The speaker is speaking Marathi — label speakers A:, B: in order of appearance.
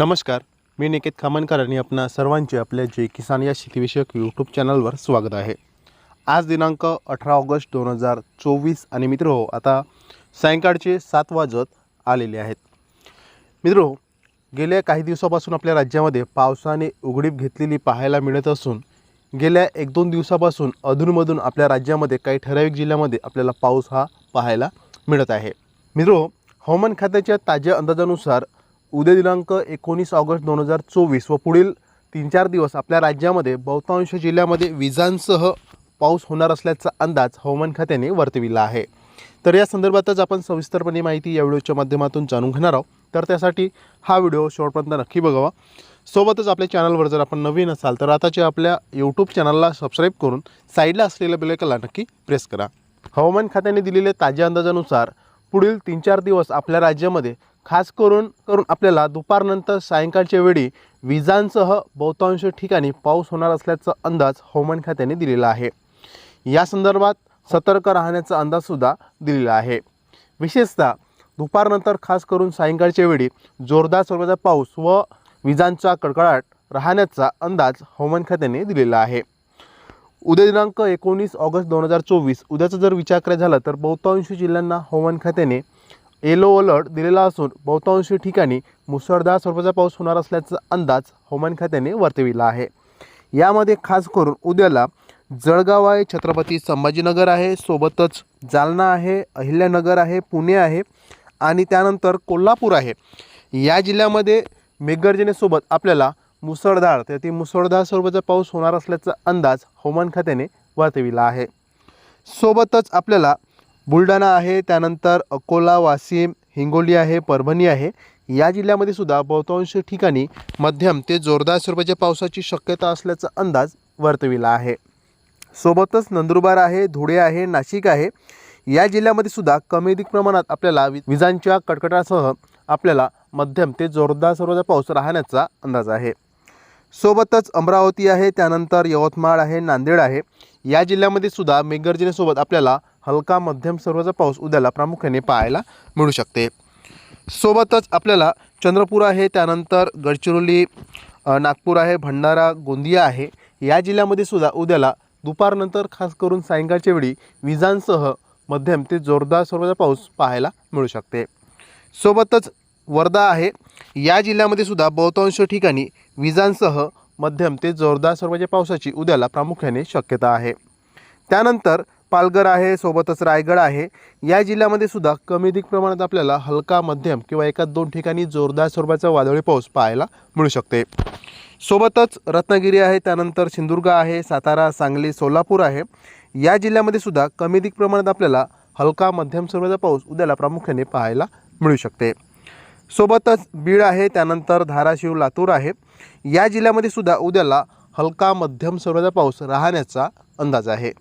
A: नमस्कार मी निकेत खामनकर आणि आपणा सर्वांचे आपल्या जे किसान या शेतीविषयक यूट्यूब चॅनलवर स्वागत आहे. आज दिनांक अठरा ऑगस्ट दोन हजार चोवीस आणि मित्र हो आता सायंकाळचे सात वाजत आलेले आहेत. मित्र हो गेल्या काही दिवसापासून आपल्या राज्यामध्ये पावसाने उघडीप घेतलेली पाहायला मिळत असून गेल्या एक दोन दिवसापासून अधूनमधून आपल्या राज्यामध्ये काही ठराविक जिल्ह्यामध्ये आपल्याला पाऊस हा पाहायला मिळत आहे. मित्र हवामान खात्याच्या ताज्या अंदाजानुसार उद्या दिनांक एकोणीस ऑगस्ट दोन हजार चोवीस व पुढील तीन चार दिवस आपल्या राज्यामध्ये बहुतांश जिल्ह्यामध्ये विजांसह पाऊस होणार असल्याचा अंदाज हवामान खात्याने वर्तविला आहे. तर या संदर्भातच आपण सविस्तरपणे माहिती या व्हिडिओच्या माध्यमातून जाणून घेणार आहोत. तर त्यासाठी हा व्हिडिओ शेवटपर्यंत नक्की बघावा. सोबतच आपल्या चॅनलवर जर आपण नवीन असाल तर आताच्या आपल्या यूट्यूब चॅनलला सबस्क्राईब करून साईडला असलेल्या बेलेकला नक्की प्रेस करा. हवामान खात्याने दिलेल्या ताज्या अंदाजानुसार पुढील तीन चार दिवस आपल्या राज्यामध्ये खास करून करून आपल्याला दुपारनंतर सायंकाळच्या वेळी विजांसह बहुतांश ठिकाणी पाऊस होणार असल्याचा अंदाज हवामान खात्याने दिलेला आहे. या संदर्भात सतर्क राहण्याचा अंदाजसुद्धा दिलेला आहे. विशेषतः दुपारनंतर खास करून सायंकाळच्या वेळी जोरदार स्वरूपाचा पाऊस व विजांचा कडकडाट राहण्याचा अंदाज हवामान खात्याने दिलेला आहे. उद्या दिनांक एकोणीस ऑगस्ट दोन हजार चोवीस उद्याचा जर विचार करायचा झाला तर बहुतांश जिल्ह्यांना हवामान खात्याने येलो अलर्ट दिलेला असून बहुतांशी ठिकाणी मुसळधार स्वरूपाचा पाऊस होणार असल्याचा अंदाज हवामान खात्याने वर्तविला आहे. यामध्ये खास करून उद्याला जळगाव आहे छत्रपती संभाजीनगर आहे सोबतच जालना आहे अहिल्यानगर आहे पुणे आहे आणि त्यानंतर कोल्हापूर आहे. या जिल्ह्यामध्ये मेघगर्जनेसोबत आपल्याला मुसळधार तर ती मुसळधार स्वरूपाचा पाऊस होणार असल्याचा अंदाज हवामान खात्याने वर्तविला आहे. सोबतच आपल्याला बुलढाणा आहे त्यानंतर अकोला वाशिम हिंगोली आहे परभणी आहे. या जिल्ह्यामध्ये सुद्धा बहुतांश ठिकाणी मध्यम ते जोरदार स्वरूपाच्या पावसाची शक्यता असल्याचा अंदाज वर्तविला आहे. सोबतच नंदुरबार आहे धुळे आहे नाशिक आहे. या जिल्ह्यामध्ये सुद्धा कमी अधिक प्रमाणात आपल्याला वि- विजांच्या कडकडासह आपल्याला मध्यम ते जोरदार स्वरूपाचा पाऊस राहण्याचा अंदाज आहे. सोबतच अमरावती आहे त्यानंतर यवतमाळ आहे नांदेड आहे. या जिल्ह्यामध्ये सुद्धा मेघगर्जनेसोबत आपल्याला हलका मध्यम स्वरूपाचा पाऊस उद्याला प्रामुख्याने पाहायला मिळू शकते. सोबतच आपल्याला चंद्रपूर आहे त्यानंतर गडचिरोली नागपूर आहे भंडारा गोंदिया आहे. या जिल्ह्यामध्ये सुद्धा उद्याला दुपारनंतर खास करून सायंकाळच्या वेळी विजांसह मध्यम ते जोरदार स्वरूपाचा पाऊस पाहायला मिळू शकते. सोबतच वर्धा आहे. या जिल्ह्यामध्ये सुद्धा बहुतांश ठिकाणी विजांसह मध्यम ते जोरदार स्वरूपाच्या पावसाची उद्याला प्रामुख्याने शक्यता आहे. त्यानंतर पालघर आहे सोबतच रायगड आहे. या जिल्ह्यामध्ये सुद्धा कमी अधिक प्रमाणात आपल्याला हलका मध्यम किंवा एका दोन ठिकाणी जोरदार स्वरूपाचा वादळी पाऊस पाहायला मिळू शकते. सोबतच रत्नागिरी आहे त्यानंतर सिंधुदुर्ग आहे सातारा सांगली सोलापूर आहे. या जिल्ह्यामध्ये सुद्धा कमी अधिक प्रमाणात आपल्याला हलका मध्यम स्वरूपाचा पाऊस उद्याला प्रामुख्याने पाहायला मिळू शकते. सोबतच बीड आहे त्यानंतर धाराशिव लातूर आहे. या जिल्ह्यामध्ये सुद्धा उद्याला हलका मध्यम स्वरूपाचा पाऊस राहण्याचा अंदाज आहे.